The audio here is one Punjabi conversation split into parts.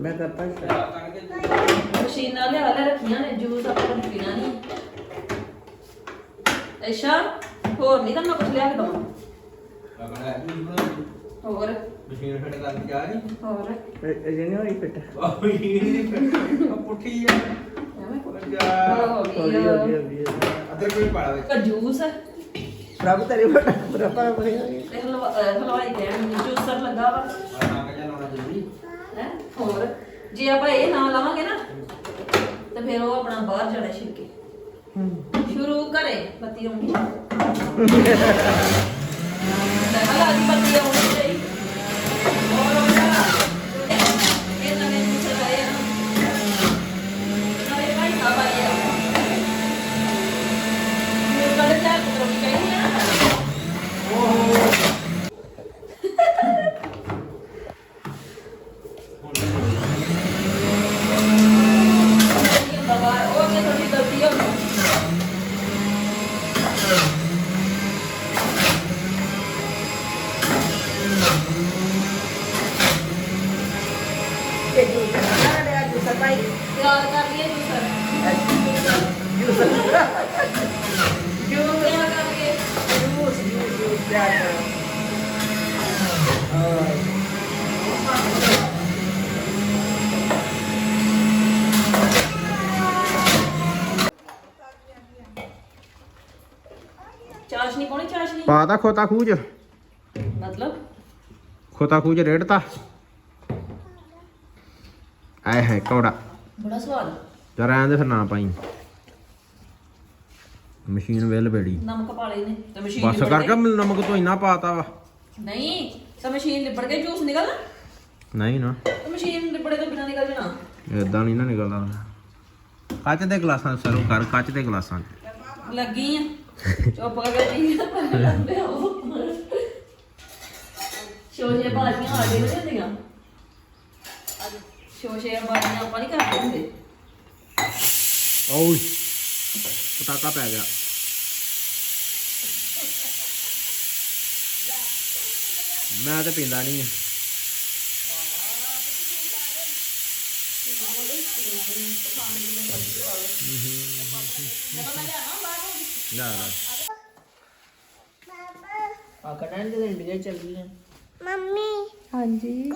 ਮੈਂ ਕਰਤਾ ਸੀ ਮਸ਼ੀਨਾਂ ਲਿਆ ਲੈ ਰੱਖੀਆਂ ਨੇ ਜੂਸ ਆਪਾਂ ਨੇ ਪੀਣਾ ਨਹੀਂ। ਅੱਛਾ ਹੋਰ ਨਹੀਂ ਤਾਂ ਮੈਂ ਕੁਝ ਲਿਆ ਕੇ ਦਵਾਂ। ਹੈ। ਹੋਰ? ਮਸ਼ੀਨ ਫਿੱਟ ਕਰਨ ਜਾ ਰਹੀ ਹੋਰ? ਇਹ ਜਿਹਨੇ ਹੋਈ ਫਿੱਟ? ਆਹ ਮਸ਼ੀਨ ਉਹ ਪੁੱਠੀ ਆ। ਐਵੇਂ ਕੁਝ ਜਾ ਹੋ ਹੌਲੀ ਹੌਲੀ ਗਿਆ ਹੌਲੀ। ਅਦਰ ਕੋਈ ਪਾੜਾ ਵਿੱਚ। ਜੂਸ ਪ੍ਰਭ ਤੇਰੇ ਬੜਾ ਤੇ ਹਲਵਾ ਅਹ ਹਲਵਾਈ ਕਹਿਣ ਜੂਸਰ ਲੱਗਾ ਵਾ ਆ ਨਾ ਕਜਾ ਲਾਉਣਾ ਜ਼ਰੂਰੀ ਹੈ ਹੋਰ, ਜੇ ਆਪਾਂ ਇਹ ਨਾ ਲਾਵਾਂਗੇ ਨਾ, ਤੇ ਫਿਰ ਉਹ ਆਪਣਾ ਬਾਹਰ ਜਾਣਾ ਛਿਲਕੇ ਸ਼ੁਰੂ ਕਰੇ ਬੱਤੀ ਆਉਣੀ। ਲਗਾ ਦੀ ਬੱਤੀ ਆਉਣੀ ਚਾਹੀਦੀ ਹੋਰ ਆਉਂਦਾ ਇਹ ਨਵੇਂ ਜੂਸਰ ਆਏ ਆ ਨਵੇਂ ਭਾਈ ਸਾਹਿਬ ਆਏ ਆ ਮੇਰੇ ਕੋਲ ਚਾਹ ਕੁਤਰੋਂ ਚਾਹੀਦੀ ਆ ਬਾਬਾ ਉਹ ਕਿ ਥੋੜੀ ਗਲਤੀ ਹੋ ਗਈ ਤੇ ਜੂ ਨਾ ਦੇ ਅੱਜ ਸਪਾਈ ਯਾਦ ਕਰ ਲਈਏ ਜੂਸਰ ਜੂਸ ਜੋ ਤਿਆਰ ਕਰਕੇ ਜੂਸ ਜੂਸ ਪਿਆਰ ਕਰੋ ਚਾਸ਼ਨੀ ਕੋਣੀ ਚਾਸ਼ਨੀ ਪਾਤਾ ਖੋਤਾ ਖੂਜ। ਮਤਲਬ? ਖੋਤਾ ਖੂਜ ਰੇੜਤਾ ਆਏ ਹੈ ਕੌੜਾ। ਬੜਾ ਸਵਾਦ। ਜਰਾ ਆਂਦੇ ਫਿਰ ਨਾ ਪਾਈ। ਮਸ਼ੀਨ ਵੇਲ ਬੇੜੀ। ਨਮਕ ਪਾ ਲਏ ਨੇ ਤੇ ਮਸ਼ੀਨ ਬਸ ਲਿਬੜ ਕਰਕੇ। ਨਮਕ ਤੋਂ ਇੰਨਾ ਪਾਤਾ ਵਾ। ਨਹੀਂ ਤਾਂ ਮਸ਼ੀਨ ਲਿਬੜ ਕੇ ਜੂਸ ਨਿਕਲਣਾ ਨਹੀਂ ਨਾ। ਤੇ ਮਸ਼ੀਨ ਲਿਬੜੇ ਤੋਂ ਬਿਨਾਂ ਨਿਕਲ ਜਾਣਾ। ਇਦਾਂ ਨਹੀਂ ਨਾ ਨਿਕਲਦਾ। ਕੱਚ ਦੇ ਗਲਾਸਾਂ ਸਰਵ ਕਰ ਕੱਚ ਦੇ ਗਲਾਸਾਂ 'ਚ। ਲੱਗੀ ਆ। ਚੁੱਪ ਕਰਕੇ ਜੀ ਲੰਬੇ ਹੋ। ਸ਼ੋਸ਼ੇ ਬਾਜੀਆਂ ਆ ਗਈਆਂ ਹੁੰਦੀਆਂ। ਸ਼ੋਸ਼ੇ ਬਾਜੀਆਂ ਆਪਾਂ ਨਹੀਂ ਕਰਦੇ ਹੁੰਦੇ। ਓਏ ਪਟਾਕਾ ਪੈ ਗਿਆ। ਮੈਂ ਤਾਂ ਪੀਂਦਾ ਨਹੀਂ ਨਾ ਨਾ। ਆ ਕਨਾਂ ਦੇ ਇੰਡੀਆ ਚੱਲ ਗਈ ਹਾਂਜੀ।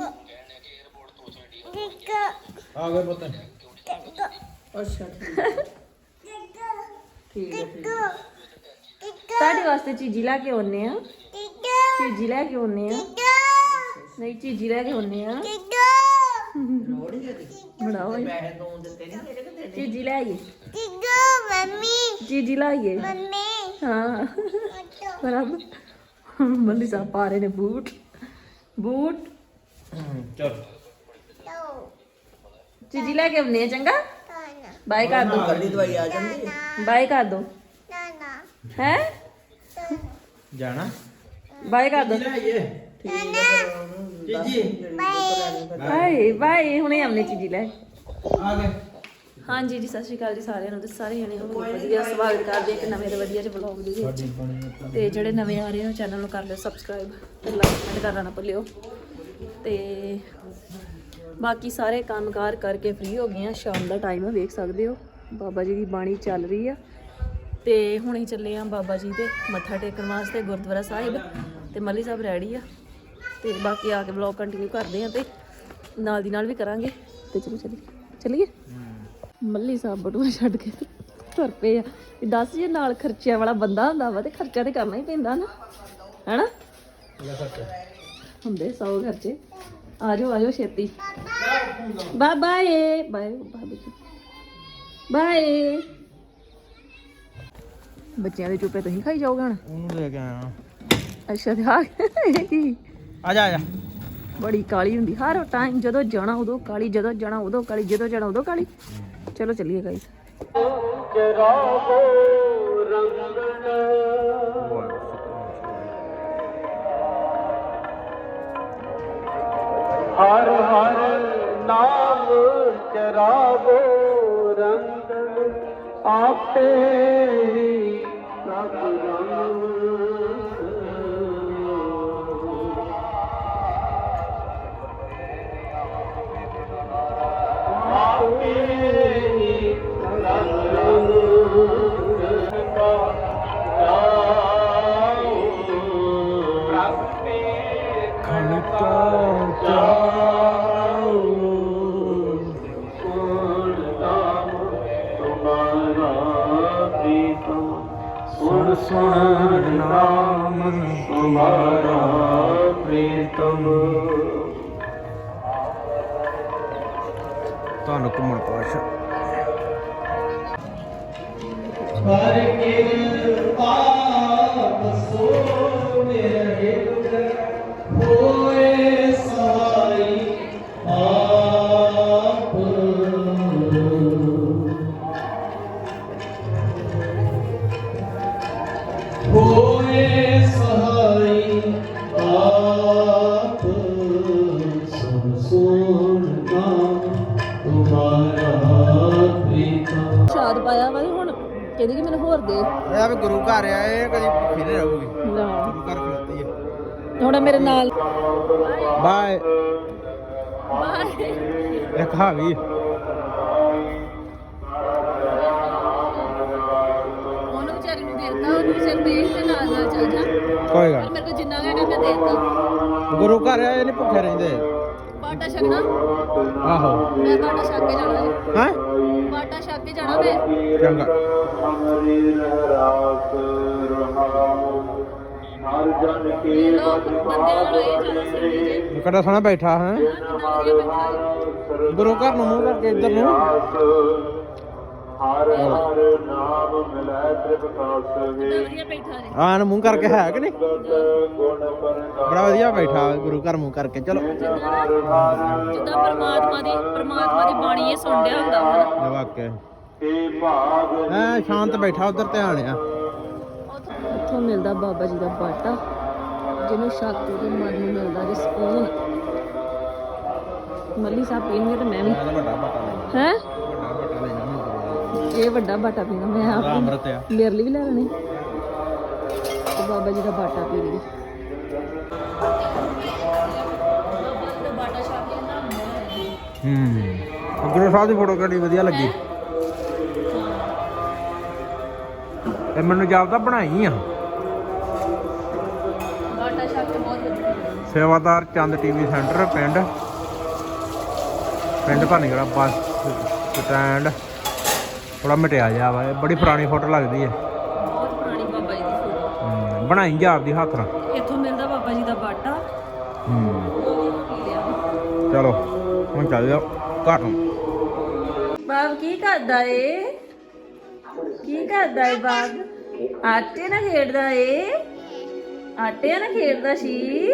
ਆ ਗਏ ਪੁੱਤ। ਅੱਛਾ ਠੀਕ ਹੈ ਠੀਕ ਹੈ ਤੁਹਾਡੇ ਵਾਸਤੇ ਚੀਜ਼ੀ ਲੈ ਕੇ ਆਉਨੇ ਆ। ਚੀਜ਼ੀ ਲੈ ਕੇ ਆਉਨੇ ਆ। ਨਹੀਂ ਚੀਜ਼ੀ ਲੈ ਕੇ ਆਉਨੇ ਆ। ਲੋੜ ਹੀ ਹੈ ਬਣਾਓ। ਪੈਸੇ ਤੋਂ ਦਿੱਤੇ ਨਹੀਂ ਤੇਰੇ ਕਿਤੇ ਚੀਜ਼ੀ ਲੈ ਆਈਏ। ਚੀਜ਼ੀ ਲੈ ਆਈਏ ਹਾਂ। ਬਰਾਬਰ ਮੱਲੀ ਸਾਹਿਬ ਪਾ ਰਹੇ ਨੇ ਬੂਟ। ਬੂਟ। ਚਲ। ਚੀਜ਼ੀ ਲੈ ਕੇ ਆਉਨੇ ਆ ਚੰਗਾ? ਬਾਏ ਕਰ ਦੋ। ਕੱਲੀ ਦਵਾਈ ਆ ਜਾਂਦੀ ਹੈ ਬਾਏ ਕਰ ਦੋ। ਹੈ? ਜਾਣਾ? ਬਾਏ ਕਰ ਦੋ। ਆਈਏ ਜੀਜੀ ਬਾਏ। ਬਾਏ ਹੁਣੇ ਆਉਨੇ ਚੀਜ਼ੀ ਲੈ। ਆ ਗਏ। ਹਾਂਜੀ ਜੀ ਸਤਿ ਸ਼੍ਰੀ ਅਕਾਲ ਜੀ ਸਾਰਿਆਂ ਨੂੰ ਤੇ ਸਾਰੇ ਜਣੇ ਹੋ ਵਧੀਆ ਸਵਾਗਤ ਕਰਦੇ ਇੱਕ ਨਵੇਂ ਤੇ ਵਧੀਆ ਜਿਹੇ ਵਲੌਗ ਦੇ ਵਿੱਚ। ਤੇ। ਜਿਹੜੇ ਨਵੇਂ ਆ ਰਹੇ ਹੋ ਚੈਨਲ ਨੂੰ ਕਰ ਲਿਓ ਸਬਸਕ੍ਰਾਈਬ ਤੇ ਲਾਈਕ ਕਮੈਂਟ ਕਰਨਾ ਨਾ ਭੁੱਲਿਓ। ਤੇ ਬਾਕੀ ਸਾਰੇ ਕੰਮਕਾਰ ਕਰਕੇ ਫ੍ਰੀ ਹੋ ਗਏ ਆ ਸ਼ਾਮ ਦਾ ਟਾਈਮ ਵੇਖ ਸਕਦੇ ਹੋ। ਬਾਬਾ ਜੀ ਦੀ ਬਾਣੀ ਚੱਲ ਰਹੀ ਆ। ਤੇ ਹੁਣੇ ਚੱਲੇ ਆ ਬਾਬਾ ਜੀ ਦੇ ਮੱਥਾ ਟੇਕਣ ਵਾਸਤੇ ਗੁਰਦੁਆਰਾ ਸਾਹਿਬ ਤੇ ਮੱਲੀ ਸਾਹਿਬ ਰੈਡੀ ਆ। ਤੇ ਬਾਕੀ ਆ ਕੇ ਵਲੌਗ ਕੰਟੀਨਿਊ ਕਰਦੇ ਆ ਤੇ ਨਾਲ ਦੀ ਨਾਲ ਵੀ ਕਰਾਂਗੇ। ਤੇ ਚਲੋ ਚੱਲੀਏ। ਚੱਲੀਏ? ਮੱਲੀ ਸਾਹਿਬ ਬਟੂਆ ਛੱਡ ਕੇ ਤੁਰ ਪਏ ਆ। ਵੀ ਦੱਸ ਜੇ ਨਾਲ ਖਰਚਿਆਂ ਵਾਲਾ ਬੰਦਾ ਹੁੰਦਾ ਵਾ ਤੇ ਖਰਚਾ ਤੇ ਕਰਨਾ ਹੀ ਪੈਂਦਾ ਨਾ। ਹੈਨਾ? ਹੁੰਦੇ ਸੌ ਖਰਚੇ। ਆ ਜਾਓ ਆ ਜਾਓ ਛੇਤੀ। Bye bye bye bye bye. ਬੱਚਿਆਂ ਦੇ ਚੁੱਪੇ ਤੁਸੀਂ ਖਾਈ ਜਾਓਗੇ ਹੁਣ? ਉਹਨੂੰ ਲੈ ਕੇ ਆਇਆ। ਅੱਛਾ ਤੇ ਆ ਕੀ ਆ ਜਾ ਆ ਜਾ। ਬੜੀ ਕਾਲੀ ਹੁੰਦੀ। ਹਰ ਟਾਈਮ ਜਦੋਂ ਜਾਣਾ ਉਦੋਂ ਕਾਲੀ ਜਦੋਂ ਜਾਣਾ ਉਦੋਂ ਕਾਲੀ ਜਦੋਂ ਜਾਣਾ ਉਦੋਂ ਕਾਲੀ। ਚਲੋ ਚੱਲੀਏ ਗਾਈਸ ਹਰ ਹਰ ਨਾਮ ਚਰਾਵੋ ਰੰਗ ਆਪੇ ਰੱਖਣ ਤੋਂ ਚਾਹੋ ਸੁਣ ਸੁਣ ਨਾਮ ਤੁਮਾਰਾ ਪ੍ਰੀਤਮ ਤੁਹਾਨੂੰ ਕੁਮਣ ਪਾਸ਼ਾ ਹਰ ਕਿਰਪਾ ਬਸੋ ਮੇਰਾ ਮੇਰੇ ਨਾਲ। ਬਾਏ ਬਾਏ ਇੱਕ ਹਾਵੀ ਉਹਨੂੰ ਵਿਚਾਰੀ ਨੂੰ ਦੇਤਾ ਉਹਨੂੰ ਵਿਚਾਰੀ ਦੇ ਤੇ ਨਾਲ ਨਾਲ ਚੱਲ ਜਾ। ਕੋਈ ਗੱਲ ਮੇਰੇ ਕੋਲ ਜਿੰਨਾ ਹੈਗਾ ਮੈਂ ਦੇਤਾ। ਨੀ। ਗੁਰੂ ਘਰ ਆ ਇਹ ਨਹੀਂ ਭੁੱਖੇ ਰਹਿੰਦੇ। ਬਾਟਾ ਛਕਣਾ? ਆਹੋ। ਮੈਂ ਬਾਟਾ ਛਕ ਕੇ ਜਾਣਾ ਹਾਂ? ਬਾਟਾ ਛਕ ਕੇ ਜਾਣਾ ਮੈਂ। ਚੰਗਾ। ਹਰ ਜਨ ਇਹ ਕੇ ਲੋਕ ਬੰਦਿਆਂ ਨਾਲ ਇਹ ਜਾਣਾ ਸੀ ਜੀ ਕਿੱਡਾ ਸੋਹਣਾ ਬੈਠਾ ਹੈ? ਗੁਰੂ ਘਰ ਨੂੰ ਮੂੰਹ ਕਰਕੇ ਇੱਧਰ ਨੂੰ। ਹਰ ਹਰ ਨਾਮ ਮਿਲੈ ਤ੍ਰਿਪਤਾਸ ਕਿੰਨਾ ਵੇ। ਵਧੀਆ ਬੈਠਾ ਜੀ। ਆਹ ਨੂੰ ਮੂੰਹ ਕਰਕੇ ਹੈ ਕਿ ਨਹੀਂ? ਬੜਾ ਵਧੀਆ ਬੈਠਾ ਗੁਰੂ ਘਰ ਮੂੰਹ ਕਰਕੇ। ਚਲੋ। ਜਿੱਦਾਂ ਪਰਮਾਤਮਾ ਦੀ ਪਰਮਾਤਮਾ ਦੀ ਬਾਣੀ ਇਹ ਸੁਣ ਰਿਹਾ ਹੁੰਦਾ ਇਹ ਵਾਕਿਆ। ਕੇ ਭਾਗ ਐ ਸ਼ਾਂਤ ਬੈਠਾ ਉਧਰ ਧਿਆਨ ਆ। ਮਿਲਦਾ ਬਾਬਾ ਜੀ ਦਾ ਬਾਟਾ ਜਿਹਨੂੰ ਸ਼ਕਤੀ ਦੇ ਮਨ ਨੂੰ ਮਿਲਦਾ ਜੇ ਸਕੂਨ। ਮੱਲੀ ਸਾਹਿਬ ਪੀਣਗੇ ਤੇ ਮੈਂ ਵੀ ਹੈ? ਇਹ ਵੱਡਾ ਬਾਟਾ ਪੀਣਾ ਮੈਂ ਆਪ ਮੇਰੇ ਲਈ ਵੀ ਲੈ ਲੈਣੇ। ਤੇ ਬਾਬਾ ਜੀ ਦਾ ਬਾਟਾ ਪੀ ਲਈ। ਹੂੰ। ਗੁਰੂ ਸਾਹਿਬ ਦੀ ਫੋਟੋ ਕਿਹੜੀ ਵਧੀਆ ਲੱਗੀ? ਇਹ ਮੈਨੂੰ ਜਾਪਦਾ ਬਣਾਈ ਆ। ਸੇਵਾਦਾਰ ਚੰਦ ਟੀਵੀ ਸੈਂਟਰ ਪਿੰਡ। ਪਿੰਡ ਭਾਨੀਗੜਾ ਬੱਸ ਸਟੈਂਡ। ਥੋੜਾ ਮਟਿਆ ਜਾ ਵਾ ਇਹ ਬੜੀ ਪੁਰਾਣੀ ਫੋਟੋ ਲੱਗਦੀ ਹੈ ਬਹੁਤ ਪੁਰਾਣੀ ਬਾਬਾ ਜੀ ਦੀ ਫੋਟੋ। ਹੂੰ, ਬਣਾਈ ਜਾ ਆਪਦੀ ਹੱਥ ਨਾਲ। ਇੱਥੋਂ ਮਿਲਦਾ ਬਾਬਾ ਜੀ ਦਾ ਬਾਟਾ। ਹੂੰ। ਉਹ ਵੀ ਪੀ ਲਿਆ। ਚਲੋ ਹੁਣ ਚੱਲ ਜਾਓ ਘਰ ਨੂੰ। ਬਾਬ ਕੀ ਕਰਦਾ ਏ? ਕੀ ਕਰਦਾ ਏ ਬਾਬ? ਆਟੇ ਨਾਲ ਖੇਡਦਾ ਏ? ਆਟੇ ਨਾਲ ਖੇਡਦਾ ਸੀ?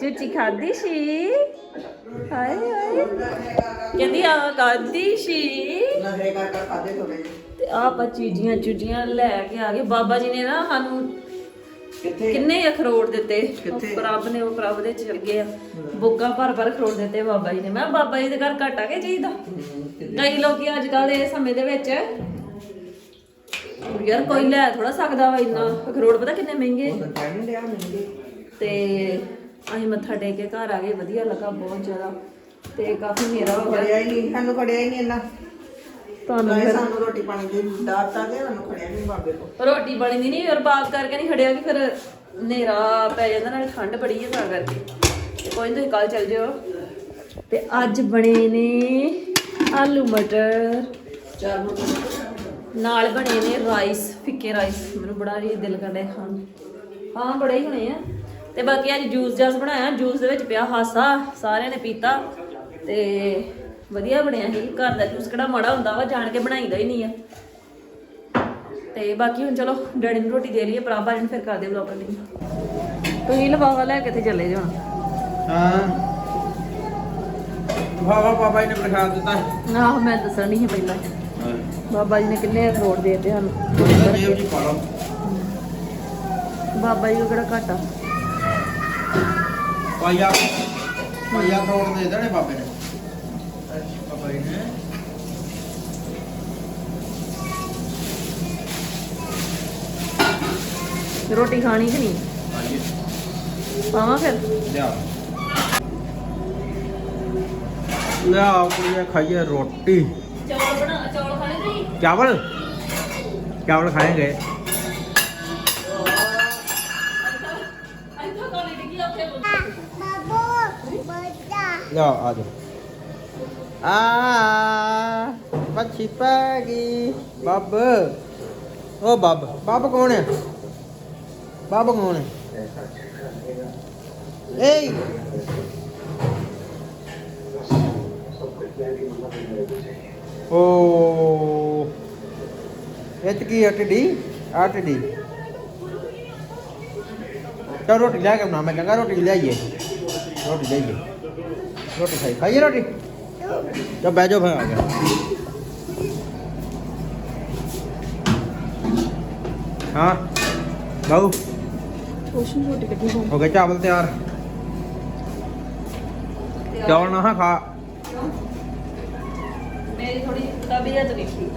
ਚੁੱਚੀ ਖਾਦੀ ਸੀ? ਹਾਏ ਹਾਏ। ਕਹਿੰਦੀ ਆ ਖਾਦੀ ਸੀ? ਨਖਰੇ ਕਰ ਕਰ ਖਾਦੇ ਥੋੜੇ ਤੇ ਆਪਾਂ ਚੀਜ਼ੀਆਂ ਚੁਜੀਆਂ ਲੈ ਕੇ ਆ ਗਏ। ਬਾਬਾ ਜੀ ਨੇ ਨਾ ਸਾਨੂੰ ਕਿੱਥੇ? ਕਿੰਨੇ ਅਖਰੋਟ ਦਿੱਤੇ। ਕਿੱਥੇ? ਪ੍ਰਭ ਨੇ ਉਹ ਪ੍ਰਭ ਦੇ ਚਲ ਗਏ ਆ। ਬੁੱਗਾ ਭਰ ਭਰ ਅਖਰੋਟ ਦਿੱਤੇ ਬਾਬਾ ਜੀ ਨੇ। ਮੈਂ ਕਿਹਾ ਬਾਬਾ ਜੀ ਦੇ ਘਰ ਘਾਟਾ ਕੇ ਚਾਹੀਦਾ ਕਈ ਲੋਕੀ ਅੱਜ ਕੱਲ ਦੇ ਸਮੇਂ ਦੇ ਵਿੱਚ ਯਾਰ ਕੋਈ ਲੈ ਥੋੜਾ ਸਕਦਾ ਵਾ ਇੰਨਾ। ਅਖਰੋਟ ਪਤਾ ਕਿੰਨੇ ਮਹਿੰਗੇ? ਕਹਿਣ ਡਿਆ ਮੈਨੂੰ ਤੇ ਅਸੀਂ ਮੱਥਾ ਟੇਕ ਕੇ ਘਰ ਆ ਗਏ ਵਧੀਆ ਲੱਗਾ ਬਹੁਤ ਜ਼ਿਆਦਾ ਤੇ ਕਾਫੀ ਹਨੇਰਾ ਹੋ ਗਿਆ। ਖੜਿਆ ਹੀ ਨਹੀਂ ਸਾਨੂੰ ਖੜਿਆ ਹੀ ਨਹੀਂ ਇੰਨਾ। ਤੁਹਾਨੂੰ ਨਾਲੇ ਫਿਰ ਸਾਨੂੰ ਰੋਟੀ ਪਾਣੀ ਦੀ ਦਾਤਾ ਦੇ ਸਾਨੂੰ ਖੜਿਆ ਨਹੀਂ ਬਾਬੇ ਕੋ ਰੋਟੀ ਬਣੀ ਦੀ ਨਹੀਂ ਔਰ ਬਾਤ ਕਰਕੇ ਨਹੀਂ ਖੜਿਆ ਕਿ ਫਿਰ ਹਨੇਰਾ ਪੈ ਜਾਂਦਾ ਨਾਲ ਠੰਡ ਬੜੀ ਹੈ ਤਾਂ ਕਰਕੇ। ਤੇ ਕੋਈ ਨੀ ਤੁਸੀਂ ਕੱਲ ਚੱਲ ਜਿਓ। ਤੇ ਅੱਜ ਬਣੇ ਨੇ ਆਲੂ ਮਟਰ। ਚਾਰ ਨੂੰ ਨਾਲ ਬਣੇ ਨੇ ਰਾਈਸ ਫਿੱਕੇ ਰਾਈਸ। ਮੈਨੂੰ ਬੜਾ ਹੀ ਦਿਲ ਕਰਦਾ ਹੈ ਖਾਣ ਨੂੰ। ਹਾਂ ਬੜੇ ਹੀ ਹੋਣੇ ਆ। ਤੇ ਬਾਕੀ ਅੱਜ ਜੂਸ ਜਾਸ ਬਣਾਇਆ ਜੂਸ ਦੇ ਵਿੱਚ ਪਿਆ ਹਾਸਾ ਸਾਰਿਆਂ ਨੇ ਪੀਤਾ ਤੇ ਵਧੀਆ ਬਣਿਆ ਸੀ। ਘਰ ਦਾ ਜੂਸ ਕਿਹੜਾ ਮਾੜਾ ਹੁੰਦਾ ਵਾ ਜਾਣ ਕੇ ਬਣਾਈਦਾ ਹੀ ਨਹੀਂ ਆ। ਤੇ ਬਾਕੀ ਹੁਣ ਚਲੋ ਡੈਡੀ ਨੂੰ ਰੋਟੀ ਦੇ ਲਈਏ ਪ੍ਰਾਭਾ ਜੀ ਨੂੰ ਫਿਰ ਕਰਦੇ ਵਲੌਗ ਕੰਟੀਨਿਊ ਤੁਸੀਂ ਲਫਾਫਾ ਲੈ ਕੇ ਤੇ ਚੱਲੇ ਜਾਣਾ ਹਾਂ। ਵਾਹ ਬਾਬਾ ਜੀ ਨੇ ਪ੍ਰਸ਼ਾਦ ਦਿੱਤਾ ਆਹ ਮੈਂ ਦੱਸਣ ਨਹੀਂ ਸੀ ਪਹਿਲਾਂ। ਬਾਬਾ ਜੀ ਨੇ ਕਿੰਨੇ ਅਖਰੋਟ ਦੇ ਦਿੱਤੇ ਲਓ। ਬਾਬਾ ਜੀ ਨੂੰ ਕਿਹੜਾ ਘਾਟਾ ਪਾਇਆ ਪਾਇਆ ਖਰੋੜ ਦੇ ਦੇਣੇ ਬਾਬੇ ਨੇ। ਬਾਬਾ ਜੀ ਨੇ ਰੋਟੀ ਖਾਣੀ ਕਿ ਨਹੀਂ? ਪਾਵਾਂ ਫਿਰ? ਲਿਆ। ਲਿਆ ਕੁੜੀਏ ਖਾਈਏ ਰੋਟੀ। ਚੌਲ ਬਣਾ ਚੌਲ ਖਾਣੇ ਨਹੀਂ ਚਾਵਲ? ਚਾਵਲ ਖਾएंगे ਲਿਆ ਆ ਜਾ ਆ ਮੱਛੀ ਪੈ ਗਈ ਬੱਬ ਉਹ ਬੱਬ ਬੱਬ ਕੌਣ ਹੈ? ਬੱਬ ਕੌਣ ਹੈ? ਏ ਓ। ਇਹ ਕੀ ਆ ਟਿੱਡੀ ਚਲ ਰੋਟੀ ਲੈ ਕੇ ਬਣਾ ਮੈਂ ਕਹਿੰਦਾ ਰੋਟੀ ਲਿਆਈਏ ਰੋਟੀ ਲਿਆਈਏ ਰੋਟੀ ਖਾਈ। ਖਾਈਏ ਰੋਟੀ? ਚਲ ਬਹਿ ਜਾਓ ਫਿਰ ਆ ਗਿਆ ਹਾਂ। ਬਾਉ ਕੁਛ ਰੋਟੀ ਕੱਢੀ ਹੋ ਹੋ ਗਏ ਚਾਵਲ ਤਿਆਰ। ਚੌਲ ਨਾ ਖਾ। ਮੇਰੀ ਥੋੜੀ ਤਬੀਅਤ ਵੇਖੀ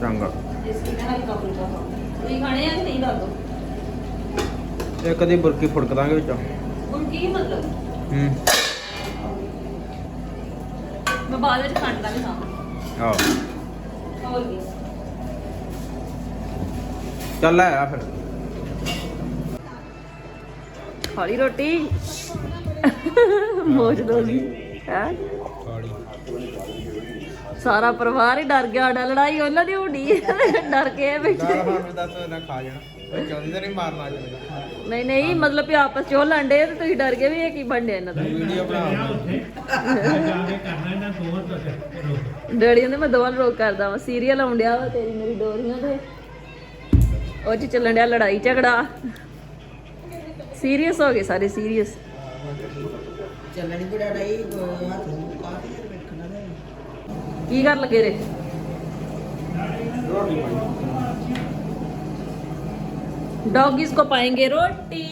ਚੰਗਾ। ਇਸ ਲਈ ਮੈਂ ਹਲਕਾ ਫੁਲਕਾ ਖਾਣਾ ਤੁਸੀਂ ਖਾਣੇ ਆ ਕਿ ਨਹੀਂ ਦੱਸ ਦੋ ਬੁਰਕੀ ਫੁੜਕ ਦਾਂਗੇ ਵਿੱਚੋਂ। ਹੁਣ ਕੀ ਮਤਲਬ? ਹੂੰ। ਮੈਂ ਬਾਅਦ ਵਿੱਚ ਖੰਡ ਦਾ ਵੀ ਖਾਵਾਂ। ਆਹ। ਹੋਰ ਕੀ? ਚੱਲ ਆ ਫਿਰ। ਖਾਲੀ ਰੋਟੀ? ਮੋਜ ਦੋ ਜੀ। ਹੈ? ਸਾਰਾ ਪਰਿਵਾਰ ਹੀ ਡਰ ਗਿਆ ਸਾਡਾ ਲੜਾਈ ਉਹਨਾਂ ਦੀ ਹੋਣੀ। ਡਰ ਕੇ ਬੈਠੇ ਮੈਂ ਦੱਸ ਨਾ ਖਾ ਜਾਣਾ। ਚਾਹੁੰਦੀ ਤਾਂ ਨਹੀਂ ਮਾਰਨਾ ਨਹੀਂ ਨਹੀਂ ਮਤਲਬ ਕਿ ਆਪਸ ਚ ਉਹ ਲੰਡੇ ਤੇ ਤੁਸੀਂ ਡਰ ਗਏ ਵੀ ਇਹ ਕੀ ਬਣਿਆ ਇਹਨਾਂ ਦਾ ਵੀਡੀਓ ਬਣਾ ਡੈਡੀ ਕਹਿੰਦੇ ਮੈਂ ਦੋਵਾਂ ਨੂੰ ਰੋਕ ਕਰਦਾ ਵਾਂ। ਸੀਰੀਅਲ ਆਉਣ ਡਿਆ ਵਾ ਤੇਰੀ ਮੇਰੀ ਡੋਰੀਆਂ ਤੇ। ਉਹ ਚ ਚੱਲਣ ਡਿਆ ਲੜਾਈ ਝਗੜਾ। ਸੀਰੀਅਸ ਹੋ ਗਏ ਸਾਰੇ ਸੀਰੀਅਸ ਚੱਲਣੀ ਹੱਥ ਨੂੰ ਨੇ ਕੀ ਕਰ ਲੱਗੇ ਰੇ डॉगीज को पाएंगे रोटी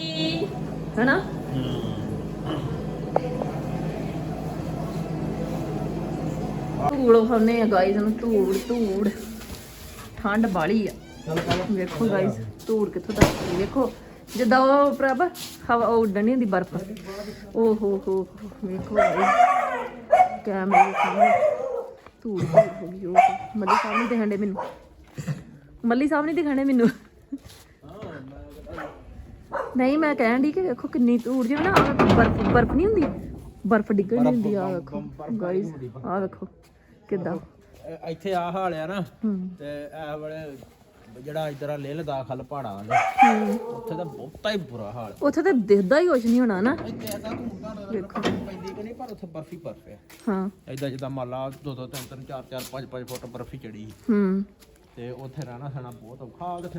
है ना ਧੂੜ ਖਾਣੇ ਆ ਗਾਈਜ਼ ਨੂੰ ਧੂੜ ਧੂੜ ਠੰਡ ਬਾਲੀ ਆ ਵੇਖੋ ਗਾਈਜ਼ ਧੂੜ ਕਿੱਥੋਂ ਤੱਕ ਆਈ, ਵੇਖੋ ਜਿੱਦਾਂ ਉਹ ਪ੍ਰਭ ਹਵਾ ਉਹ ਉੱਡਣੀ ਹੁੰਦੀ ਬਰਫ਼ ਓ ਹੋ ਹੋ ਹੋ, ਵੇਖੋ ਗਾਈਜ਼ ਕੈਮਰੇ ਦੇ ਸਾਹਮਣੇ ਧੂੜ ਧੂੜ ਹੋ ਗਈ ਉਹ ਮੱਲੀ ਸਾਹਮਣੇ ਦਿਖਾਣੇ ਮੈਨੂੰ ਮੱਲੀ ਸਾਹਮਣੇ ਦਿਖਾਣੇ ਮੈਨੂੰ ਨਹੀਂ ਮੈਂ ਕਹਿਣ ਦੀ ਕਿ ਵੇਖੋ ਕਿੰਨੀ ਧੂੜ ਜਿਵੇਂ ਨਾ ਆਹ ਬਰਫ਼ ਬਰਫ਼ ਨਹੀਂ ਹੁੰਦੀ? ਬਰਫ਼ ਡਿੱਗਣ ਨਹੀਂ ਹੁੰਦੀ ਆ ਵੇਖੋ। ਗਾਇਸ ਆ ਵੇਖੋ ਕਿੱਦਾਂ। ਇੱਥੇ ਆ ਹਾਲ ਆ ਨਾ ਤੇ ਇਹ ਵੇਲੇ ਜਿਹੜਾ ਇਧਰ ਆ ਲੇਹ ਲਦਾਖ ਹਲ ਪਹਾੜਾਂ ਵਾਲੇ ਉੱਥੇ ਤਾਂ ਬਹੁਤਾ ਹੀ ਬੁਰਾ ਹਾਲ ਉੱਥੇ ਤਾਂ ਦਿਖਦਾ ਹੀ ਕੁਛ ਨਹੀਂ ਹੋਣਾ ਨਾ। ਇੱਥੇ ਐਸਾ ਵੇਖੋ। ਪੈਂਦੀ ਕਿ ਨਹੀਂ ਪਰ ਉੱਥੇ ਬਰਫ ਬਰਫ ਹੈ ਹਾਂ। ਇਦਾਂ ਜਿੱਦਾਂ ਮੰਨ ਲਾ 2 2 3 3 4 4 5 5 ਫੁੱਟ ਬਰਫ ਚੜੀ ਹੂੰ। ਤੇ ਉੱਥੇ ਰਹਿਣਾ ਸਣਾ ਬਹੁਤ ਔਖਾ ਆ ਕਿਥੇ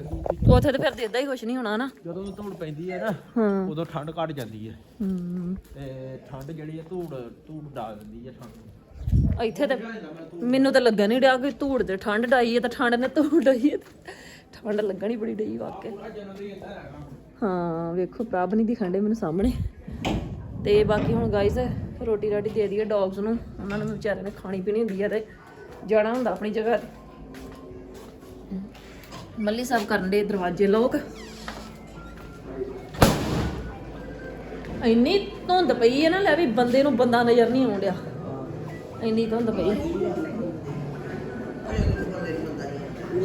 ਉੱਥੇ ਤਾਂ ਫਿਰ ਦਿਖਦਾ ਹੀ ਕੁਛ ਨਹੀਂ ਹੋਣਾ ਨਾ? ਜਦੋਂ ਧੂੜ ਪੈਂਦੀ ਹੈ ਨਾ ਹਾਂ। ਉਦੋਂ ਠੰਡ ਘਟ ਜਾਂਦੀ ਹੈ। ਹੂੰ। ਤੇ ਠੰਡ ਜਿਹੜੀ ਹੈ ਧੂੜ ਧੂੜ ਡਾਲ ਦਿੰਦੀ ਹੈ ਠੰਡ ਇੱਥੇ ਤਾਂ ਮੈਨੂੰ ਤਾਂ ਲੱਗਣ ਨਹੀਂ ਡਿਆ ਕਿ ਧੂੜ ਤੇ ਠੰਡ ਡਾਈ ਹੈ ਤਾਂ ਠੰਡ ਨੇ ਧੂੜ ਡਾਈ ਹੈ। ਠੰਡ ਲੱਗਣੀ ਬੜੀ ਡਈ ਵਾਕਿਆ ਹਾਂ ਵੇਖੋ ਪ੍ਰਭ ਨਹੀਂ ਦਿਖਾਂਡੇ ਮੈਨੂੰ ਸਾਹਮਣੇ। ਤੇ ਬਾਕੀ ਹੁਣ ਗਾਇਸ ਰੋਟੀ ਰਾਟੀ ਦੇ ਦਈਏ ਡੌਗਸ ਨੂੰ। ਉਹਨਾਂ ਨੂੰ ਵਿਚਾਰਿਆਂ ਨੇ ਖਾਣੀ ਪੀਣੀ ਹੁੰਦੀ ਹੈ ਤੇ ਜਾਣਾ ਹੁੰਦਾ ਆਪਣੀ ਜਗ੍ਹਾ ਤੇ। ਮੱਲੀ ਸਾਹਿਬ ਕਰਨ ਦੇ ਦਰਵਾਜ਼ੇ ਲੋਕ। ਇੰਨੀ ਧੁੰਦ ਪਈ ਹੈ ਨਾ, ਲੈ ਵੀ ਬੰਦੇ ਨੂੰ ਬੰਦਾ ਨਜ਼ਰ ਨਹੀਂ ਆਉਣ ਡਿਆ। ਇੰਨੀ ਧੁੰਦ ਪਈ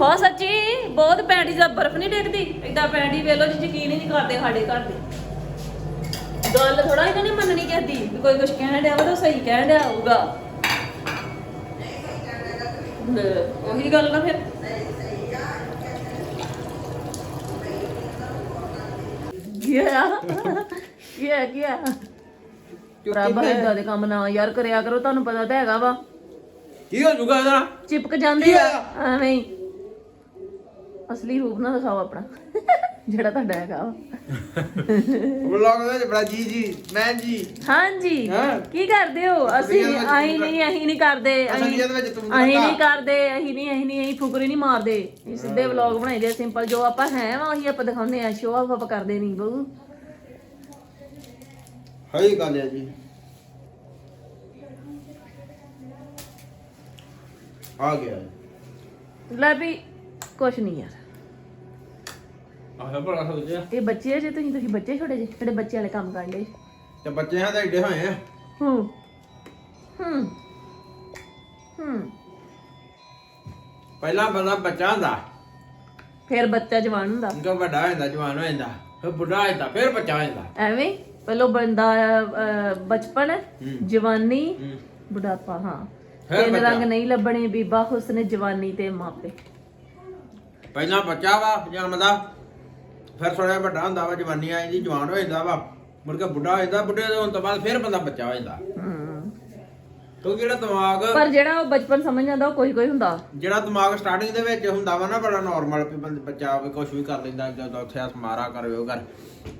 ਹਾਂ। ਸੱਚੀ, ਬਹੁਤ ਪੈਂਡੀ ਦਾ ਬਰਫ਼ ਨਹੀਂ ਡਿੱਗਦੀ? ਏਦਾਂ ਪੈਂਡੀ ਵੇਲੋ ਜੀ, ਯਕੀਨ ਹੀ ਨਹੀਂ ਕਰਦੇ ਸਾਡੇ ਘਰ ਦੇ। ਗੱਲ ਥੋੜਾ ਇਹਨਾਂ ਨੇ ਮੰਨਣੀ ਕਹਦੀ ਕੋਈ ਕੁਝ ਕਹਿਣ ਡਿਆ ਵਾ ਤਾਂ ਸਹੀ ਕਹਿਣ ਡਿਆ ਹੋਊਗਾ। ਉਹੀ ਗੱਲ ਨਾ ਫਿਰ। ਕੀ ਆ ਕੀ ਆ ਕੀ ਆ ਰੱਬ ਏਦਾਂ ਦੇ ਕੰਮ ਨਾ ਯਾਰ ਕਰਿਆ ਕਰੋ ਤੁਹਾਨੂੰ ਪਤਾ ਤਾਂ ਹੈਗਾ ਵਾ। ਕੀ ਹੋ ਜੂਗਾ ਇਹਦਾ? ਚਿਪਕ ਜਾਂਦੇ ਆ ਐਵੇਂ ਹੀ। ਅਸਲੀ ਰੂਪ ਨਾ ਦਿਖਾਓ ਆਪਣਾ। ਜਿਹੜਾ ਤੁਹਾਡਾ ਹੈਗਾ ਵਾ। ਵਲੌਗ ਦੇ ਵਿੱਚ ਬੜਾ ਜੀ ਜੀ ਮੈਂ ਜੀ। ਹਾਂਜੀ। ਹਾਂ। ਕੀ ਕਰਦੇ ਹੋ? ਅਸੀਂ ਵਿੱਚ ਅਸੀਂ ਨਹੀਂ ਅਸੀਂ ਨਹੀਂ ਕਰਦੇ। ਅਸੀਂ ਅਸਲੀਅਤ ਵਿੱਚ ਤੂੰ ਅਸੀਂ ਨਹੀਂ ਕਰਦਾ। ਕਰਦੇ ਅਸੀਂ ਨਹੀਂ ਅਸੀਂ ਨਹੀਂ ਅਸੀਂ ਫੁਕਰੀ ਨਹੀਂ ਮਾਰਦੇ। ਅਸੀਂ ਸਿੱਧੇ ਵਲੌਗ ਬਣਾਈਦੇ ਸਿੰਪਲ। ਜੋ ਆਪਾਂ ਹੈ ਵਾ ਉਹੀ ਆਪਾਂ ਦਿਖਾਉਂਦੇ ਆ। ਸ਼ੋਅ ਆਫ ਆਪਾਂ ਕਰਦੇ ਨਹੀਂ ਬਹੂ। ਹਈ ਗੱਲ ਹੈ ਜੀ। ਆ ਗਿਆ। ਲੈ ਵੀ ਕੁਛ ਨਹੀਂ ਯਾਰ। ਆਹ ਬੜਾ ਇਹ ਬੱਚੇ ਆ ਜੇ ਤੁਸੀਂ ਤੁਸੀਂ ਬੱਚੇ ਛੋਟੇ ਜੇ ਜਿਹੜੇ ਬੱਚੇ ਵਾਲੇ ਕੰਮ ਕਰਨ ਲਈ ਤੇ ਬੱਚੇ ਹਾਂ ਤਾਂ ਏਡੇ ਹੋਏ ਆ। ਹੂੰ। ਹੂੰ। ਹੂੰ। ਪਹਿਲਾਂ ਬੰਦਾ ਬੱਚਾ ਹੁੰਦਾ। ਫਿਰ ਬੱਚਾ ਜਵਾਨ ਹੁੰਦਾ। ఇంకా ਵੱਡਾ ਹੋ ਜਾਂਦਾ ਜਵਾਨ ਹੋ ਜਾਂਦਾ ਫਿਰ ਬੁੱਢਾ ਹੋ ਜਾਂਦਾ ਫਿਰ ਬੱਚਾ ਹੋ ਜਾਂਦਾ। ਐਵੇਂ ਹੀ, ਪਹਿਲੋਂ ਬੰਦਾ ਅਹ, ਬਚਪਨ। ਜਵਾਨੀ। ਬੁਢਾਪਾ ਹਾਂ। ਫਿਰ ਤਿੰਨ ਬੱਚਾ। ਰੰਗ ਨਹੀਂ ਲੱਭਣੇ ਬੀਬਾ ਹੁਸਨ ਜਵਾਨੀ ਤੇ ਮਾਪੇ। ਪਹਿਲਾਂ ਬੱਚਾ ਵਾ ਜੰਮਦਾ ਫਿਰ ਥੋੜਾ ਵੱਡਾ ਹੁੰਦਾ ਵਾ ਜਵਾਨੀ ਆ ਜਾਂਦੀ ਜਵਾਨ ਹੋ ਜਾਂਦਾ ਵਾ ਮੁੜ ਕੇ ਬੁੱਢਾ ਹੋ ਜਾਂਦਾ ਬੁੱਢੇ ਹੋਣ ਤੋਂ ਬਾਅਦ ਫਿਰ ਬੰਦਾ ਬੱਚਾ ਹੋ ਜਾਂਦਾ। ਹੂੰ ਕਿਉਂਕਿ ਜਿਹੜਾ ਦਿਮਾਗ ਪਰ ਜਿਹੜਾ ਉਹ ਬਚਪਨ ਸਮਝ ਜਾਂਦਾ ਉਹ ਕੋਈ ਕੋਈ ਹੁੰਦਾ। ਜਿਹੜਾ ਦਿਮਾਗ ਸਟਾਰਟਿੰਗ ਦੇ ਵਿੱਚ ਹੁੰਦਾ ਵਾ ਨਾ ਬੜਾ ਨਾਰਮਲ ਵੀ ਬੰਦ- ਬੱਚਾ ਵੀ ਕੁਝ ਵੀ ਕਰ ਲੈਂਦਾ ਜਦੋਂ ਉੱਥੇ ਸਮਾਰਾ ਕਰੇ ਉਹ ਕਰ।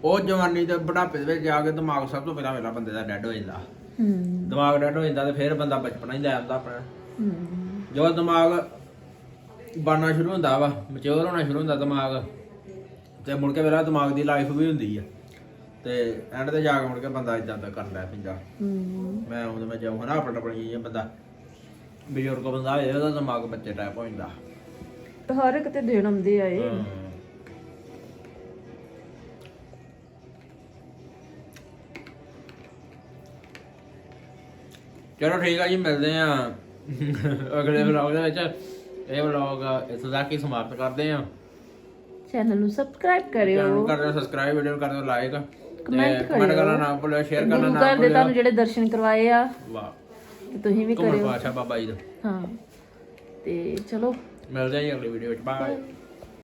ਉਹ ਜਵਾਨੀ ਦੇ ਬੁਢਾਪੇ ਦੇ ਵਿੱਚ ਜਾ ਕੇ ਦਿਮਾਗ ਸਭ ਤੋਂ ਪਹਿਲਾਂ ਵੇਲਾ ਬੰਦੇ ਦਾ ਡੈਡ ਹੋ ਜਾਂਦਾ। ਹੂੰ। ਦਿਮਾਗ ਡੈਡ ਹੋ ਜਾਂਦਾ ਤੇ ਫਿਰ ਬੰਦਾ ਬਚਪਨਾ ਹੀ ਲੈ ਆਉਂਦਾ ਆਪਣਾ। ਹੂੰ। ਜਦੋਂ ਦਿਮਾਗ ਬਣਨਾ ਸ਼ੁਰੂ ਹੁੰਦਾ ਵਾ ਮੈਚੁਰ ਹੋਣਾ ਸ਼ੁਰੂ ਹੁੰਦਾ ਦਿਮਾਗ ਤੇ ਮੁੜ ਕੇ ਵੇਲਾ ਦਿਮਾਗ ਦੀ ਲਾਈਫ ਵੀ ਹੁੰਦੀ ਆ। ਤੇ ਐਂਡ ਤੇ ਜਾ ਕੇ ਮੁੜ ਕੇ ਬੰਦਾ ਇਦਾਂ ਦਾ ਕਰ ਲੈ ਪੈਂਦਾ। ਮੈਂ ਉਹਦੇ ਮੈਂ ਜਾਊਂ ਨਾ ਆਪਣਾ ਆਪਣੀ ਚੀਜ਼ ਬੰਦਾ। ਬਜ਼ੁਰਗ ਬੰਦਾ ਹੋਏ ਉਹਦਾ ਦਿਮਾਗ ਬੱਚੇ ਟਾਈਪ ਹੋ ਜਾਂਦਾ। ਹਰ ਇੱਕ ਤੇ ਦਿਨ ਆਉਂਦੇ ਆ ਇਹ। ਚਲੋ ਠੀਕ ਆ ਜੀ ਮਿਲਦੇ ਆ ਅਗਲੇ ਵਲੌਗ ਦੇ ਵਿੱਚ। ਇਹ ਵਲੌਗ ਇੱਥੋਂ ਤੱਕ ਹੀ ਸਮਾਪਤ ਕਰਦੇ ਆ। ਚੈਨਲ ਨੂੰ ਸਬਸਕ੍ਰਾਈਬ ਕਰਿਓ। ਕਰ ਦਿਓ ਸਬਸਕ੍ਰਾਈਬ ਵੀਡੀਓ ਨੂੰ ਕਰ ਦਿਓ ਲਾਈਕ ਕਮੈਂਟ ਕਰਿਓ। ਕਰਨਾ ਨਾ ਭੁੱਲਿਓ ਸ਼ੇਅਰ ਕਰਨਾ ਗੁਰੂ ਨਾ ਘਰ ਦੇ ਤੁਹਾਨੂੰ ਭੁੱਲਿਓ ਜਿਹੜੇ ਦਰਸ਼ਨ ਕਰਵਾਏ ਆ ਵਾਹ। ਤੇ ਤੁਸੀਂ ਵੀ ਕਰਿਓ। ਬਾਬਾ ਜੀ ਦਾ। ਹਾਂ। ਤੇ ਚਲੋ। ਮਿਲਦੇ ਆ ਜੀ ਅਗਲੀ ਵੀਡੀਓ ਵਿੱਚ। ਬਾਏ